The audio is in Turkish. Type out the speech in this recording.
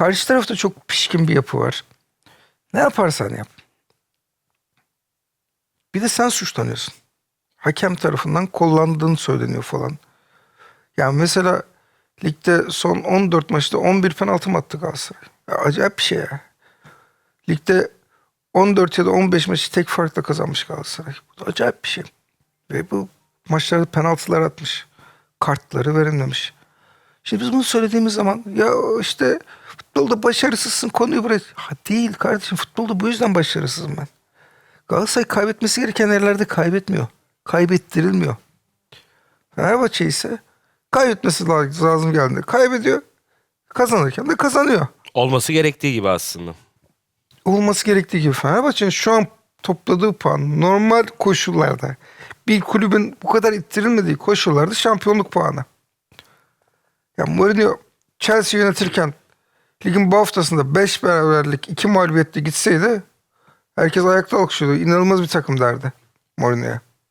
Karşı tarafta çok pişkin bir yapı var. Ne yaparsan yap. Bir de sen suçlanıyorsun. Hakem tarafından kullandığın söyleniyor falan. Yani mesela ligde son 14 maçta 11 penaltı mı attı Galatasaray? Acayip bir şey ya. Ligde 14 ya da 15 maçı tek farkla kazanmış Galatasaray. Bu da acayip bir şey. Ve bu maçlarda penaltılar atmış. Kartları verilmemiş. Şimdi biz bunu söylediğimiz zaman ya işte futbolda başarısızsın konuyu buraya. Ha değil kardeşim futbolda bu yüzden başarısızım ben. Galatasaray kaybetmesi gereken yerlerde kaybetmiyor. Kaybettirilmiyor. Fenerbahçe ise kaybetmesi lazım geldiğinde kaybediyor. Kazanırken de kazanıyor. Olması gerektiği gibi aslında. Olması gerektiği gibi Fenerbahçe'nin şu an topladığı puan normal koşullarda bir kulübün bu kadar ittirilmediği koşullarda şampiyonluk puanı. Ya Mourinho Chelsea yönetirken ligin bu haftasında 5 beraberlik 2 mağlubiyetle gitseydi herkes ayakta alkışlıyordu. İnanılmaz bir takım derdi Mourinho'ya.